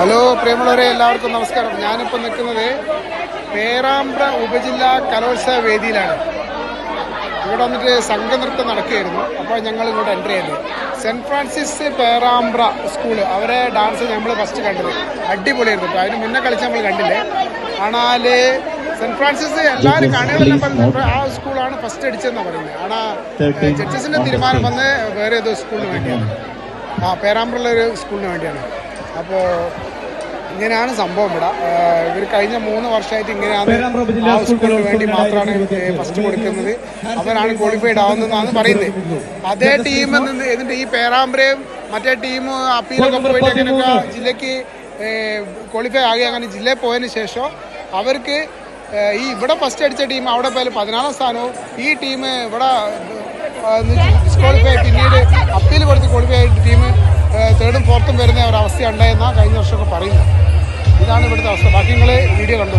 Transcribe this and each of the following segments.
Hello പ്രിയമുള്ളവരെ എല്ലാവർക്കും നമസ്കാരം. ഞാനിപ്പോൾ നിൽക്കുന്നത് പേരാമ്പ്ര ഉപജില്ലാ കലോത്സവ വേദിയിലാണ്. ഇവിടെ വന്നിട്ട് സംഘനൃത്തം നടക്കുകയായിരുന്നു. അപ്പോൾ ഞങ്ങൾ ഇങ്ങോട്ട് എന്റർ ചെയ്തു. സെന്റ് ഫ്രാൻസിസ് പേരാമ്പ്ര സ്കൂൾ അവരെ ഡാൻസ് നമ്മൾ ഫസ്റ്റ് കണ്ടത്. അടിപൊളിയായിരുന്നു അപ്പോൾ അതിന് മുന്നേ കളിച്ച് നമ്മൾ കണ്ടില്ലേ? ആണാൽ സെന്റ് ഫ്രാൻസിസ് എല്ലാവരും കാണികളെല്ലാം പറഞ്ഞു ആ സ്കൂളാണ് ഫസ്റ്റ് അടിച്ചതെന്ന് പറയുന്നത് ആണാ ജഡ്ജസിന്റെ തീരുമാനം വന്ന് വേറെ ഏതോ സ്കൂളിന് വേണ്ടിയാണ്. ആ പേരാമ്പ്രയിലെ ഒരു സ്കൂളിന് വേണ്ടിയാണ്. അപ്പോൾ ഇങ്ങനെയാണ് സംഭവം ഇവിടെ. ഇവർ കഴിഞ്ഞ മൂന്ന് വർഷമായിട്ട് ഇങ്ങനെയാണ് ആ സ്കൂളിന് വേണ്ടി മാത്രമാണ് ഫസ്റ്റ് കൊടുക്കുന്നത്. അവരാണ് ക്വാളിഫൈഡ് ആവുന്നതെന്നാണ് പറയുന്നത്. അതേ ടീം എന്നിട്ട് ഈ പേരാമ്പ്രയും മറ്റേ ടീം അപ്പീൽ പോയിട്ട് അങ്ങനെയൊക്കെ ജില്ലയ്ക്ക് ക്വാളിഫൈ ആകെ അങ്ങനെ ജില്ലയിൽ പോയതിന് ശേഷം അവർക്ക് ഈ ഇവിടെ ഫസ്റ്റ് അടിച്ച ടീം അവിടെ പോയാലും പതിനാലാം സ്ഥാനവും ഈ ടീം ഇവിടെ ഡിസ്ക്വാളിഫൈ പിന്നീട് അപ്പീൽ കൊടുത്ത് ക്വാളിഫൈ ആയിട്ട് ടീം തേർഡും ഫോർത്തും വരുന്ന ഒരു അവസ്ഥ ഉണ്ടായെന്നാണ് കഴിഞ്ഞ വർഷമൊക്കെ പറയുന്നത്. ഇതാണ് ഇവിടുത്തെ അവസ്ഥ. ബാക്കി നിങ്ങൾ വീഡിയോ കണ്ടു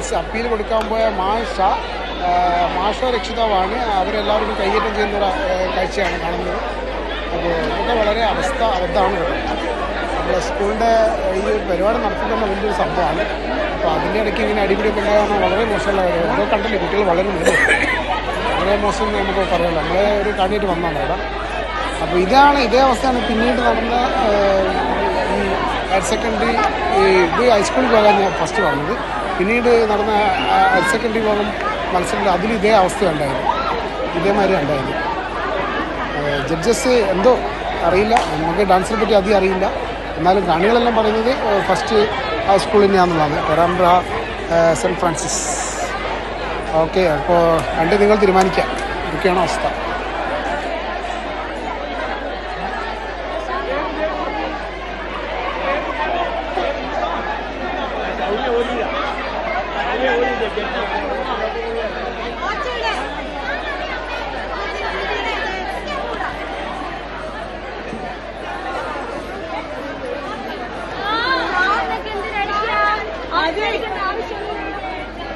മീൻസ് അപ്പീൽ കൊടുക്കാൻ പോയ മാഷ മാഷ രക്ഷിതാവാണ്. അവരെല്ലാവരും കൈയേറ്റം ചെയ്യുന്ന ഒരു കാഴ്ചയാണ് കാണുന്നത്. അപ്പോൾ ഇതൊക്കെ വളരെ അവസ്ഥ അബദ്ധമാണ് നമ്മുടെ സ്കൂളിന്റെ ഈ പരിപാടി നടത്തുന്ന വലിയൊരു സംഭവമാണ്. അപ്പോൾ അതിന്റെ ഇടയ്ക്ക് ഇങ്ങനെ അടിപിടിയൊക്കെ ഉണ്ടാകാൻ വളരെ മോശമുള്ള കാര്യം. നമ്മൾ കണ്ടില്ലേ കുട്ടികൾ വളരുന്നുണ്ട് വളരെ മോശം എന്ന് നമുക്ക് പറയാമല്ലോ നമ്മളെ ഒരു കാണിയിട്ട് വന്നതാണ് അവിടെ അപ്പോൾ ഇതാണ് ഇതേ അവസ്ഥയാണ് പിന്നീട് നടന്ന ഈ ഹയർ സെക്കൻഡറി ഇത് ഹൈസ്കൂളിൽ പോകാൻ ഫസ്റ്റ് വന്നത്. പിന്നീട് നടന്ന ഹയർ സെക്കൻഡറി പോകും മത്സരത്തിൽ അതിൽ ഇതേ അവസ്ഥ ഉണ്ടായത്. ഇതേമാതിരി ഉണ്ടായത്. ജഡ്ജസ് എന്തോ അറിയില്ല. നമുക്ക് ഡാൻസിനെ പറ്റി അധികം അറിയില്ല. എന്നാലും കാണികളെല്ലാം പറയുന്നത് ഫസ്റ്റ് ആ സ്കൂളിൽ തന്നെയാണെന്നുള്ളതാണ്. Perambra saint Francis. ഓക്കെ അപ്പോൾ രണ്ട് നിങ്ങൾ തീരുമാനിക്കാം. ഇതൊക്കെയാണ് അവസ്ഥ.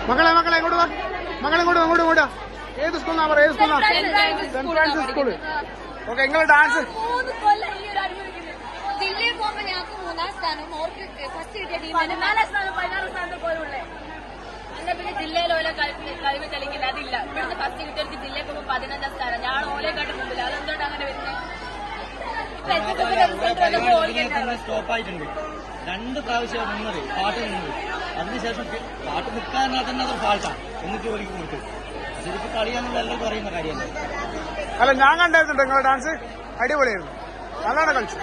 മക്കളെ മകളെ ഇങ്ങോട്ട് വാ. മക്കളെ ഇങ്ങോട്ട് വാ, ഇങ്ങോട്ട്. ഏത് സ്കൂളിനാ പറ ഏത് സ്കൂളിനാ സെന്റ് ഫ്രാൻസിസ് സ്കൂൾ ഓക്കെ നിങ്ങൾ ഡാൻസ് മൂന്ന് കൊല്ലം ഈ ഒരു അനുഭവിക്കുന്നത് ജില്ലയിൽ പോകുമ്പോ ഞങ്ങൾക്ക് മൂന്നാം സ്ഥാനം ഓർക്ക് ഫസ്റ്റ് കിട്ടിയ ടീമിന് നാലാം സ്ഥാനം പതിനാറ് സ്ഥാനത്ത് പോലുള്ളേ. എന്നാ പിന്നെ ജില്ലയിൽ ഓല കഴിവ് തെളിയിക്കില്ല അതില്ല. ഇവിടുന്ന് ഫസ്റ്റ് കിട്ടിയവർക്ക് ജില്ലയിൽ പോകുമ്പോൾ പതിനഞ്ചാം സ്ഥാനം. ഞാൻ ഓലെ കണ്ടിട്ടുണ്ടല്ലോ അതെന്തുകൊണ്ട് അങ്ങനെ വരുന്നത് സ്റ്റോപ്പ് ആയിട്ടുണ്ട്. രണ്ട് പ്രാവശ്യം നിന്നത് പാട്ട് നിന്നത് അതിനുശേഷം പാട്ട് നിൽക്കാൻ തന്നെ അതൊരു ഫാൾട്ടാണ് എന്നിട്ട് ഒരിക്കൽ വിട്ടു ശരിക്കും കളിയാണെന്ന് എല്ലാവരും പറയുന്ന കാര്യമല്ല? അല്ല ഞാൻ കണ്ടായിരുന്നു നിങ്ങൾ ഡാൻസ് അടിപൊളിയായിരുന്നു. നല്ലോണം കളിച്ചു.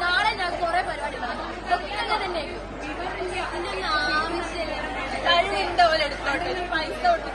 നാളെ ഞാൻ പൈസ കൊടുത്ത്